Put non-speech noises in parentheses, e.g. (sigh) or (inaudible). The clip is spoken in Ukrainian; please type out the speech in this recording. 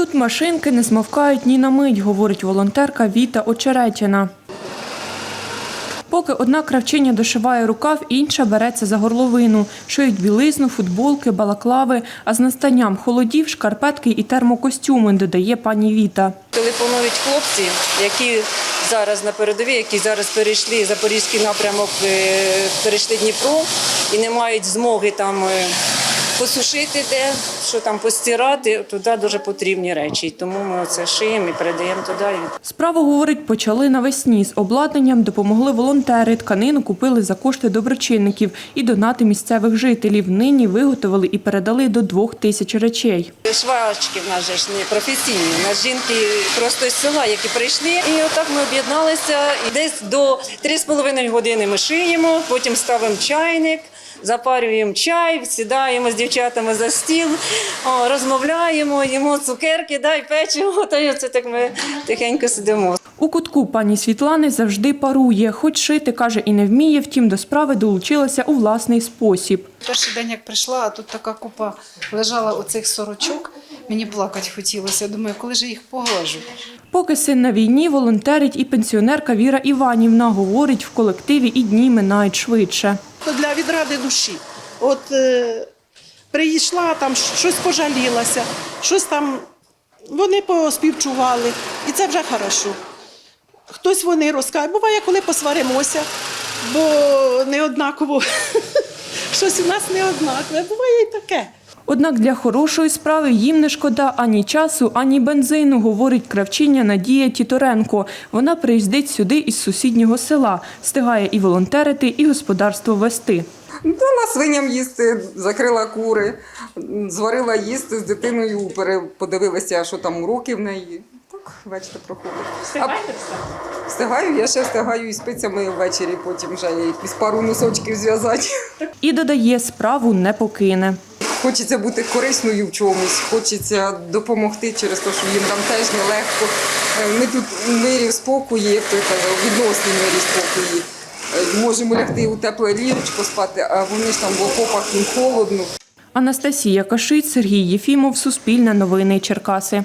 Тут машинки не смовкають ні на мить, говорить волонтерка Віта Очеретіна. Поки одна кравчиня дошиває рукав, інша береться за горловину. Шиють білизну, футболки, балаклави, а з настанням холодів, шкарпетки і термокостюми, додає пані Віта. Телефонують хлопці, які зараз на передовій, які зараз перейшли Запорізький напрямок, е, перейшли Дніпро і не мають змоги там е, посушити де, що там постирати. Туди дуже потрібні речі. Тому ми це шиємо і передаємо туди. Справу, говорить, почали навесні. З обладнанням допомогли волонтери. Тканину купили за кошти доброчинників і донати місцевих жителів. Нині виготовили і передали до двох тисяч речей. Швачки в нас же ж не професійні. У нас жінки просто з села, які прийшли. І отак ми об'єдналися. І десь до 3,5 години ми шиємо, потім ставимо чайник. Запарюємо чай, сідаємо з дівчатами за стіл, о, розмовляємо, їмо цукерки, дай печиво, та й оце так ми тихенько сидимо. У кутку пані Світлани завжди парує, хоч шити, каже, і не вміє, втім до справи долучилася у власний спосіб. Перший день, як прийшла, а тут така купа лежала оцих сорочок. Мені плакати хотілося. Думаю, коли ж їх поглажу. Поки син на війні, волонтерить і пенсіонерка Віра Іванівна. Говорить, в колективі і дні минають швидше. Для відради душі. От е, прийшла там, щось пожалілася, щось там вони поспівчували, і це вже хорошо. Хтось вони розкаже, Буває, коли посваримося, бо не однаково. (laughs) Щось у нас не однакове, буває і таке. Однак для хорошої справи їм не шкода ані часу, ані бензину, говорить кравчиня Надія Тіторенко. Вона приїздить сюди із сусіднього села, встигає і волонтерити, і господарство вести. Дала свиням їсти, закрила кури, зварила їсти з дитиною, пере- подивилася, що там уроки в неї. Так, вечір проходить. Встигаєте все? Встигаю, я ще встигаю і спицями ввечері, потім вже якісь пару носочків зв'язати. І додає, справу не покине. Хочеться бути корисною в чомусь, хочеться допомогти через те, що їм там теж нелегко. Е, Ми тут мирі спокої, як мирі спокої. Е, Можемо лягти у тепле ліжечко спати, а вони ж там в окопах їм холодно. Анастасія Кашиць, Сергій Єфімов, Суспільне новини Черкаси.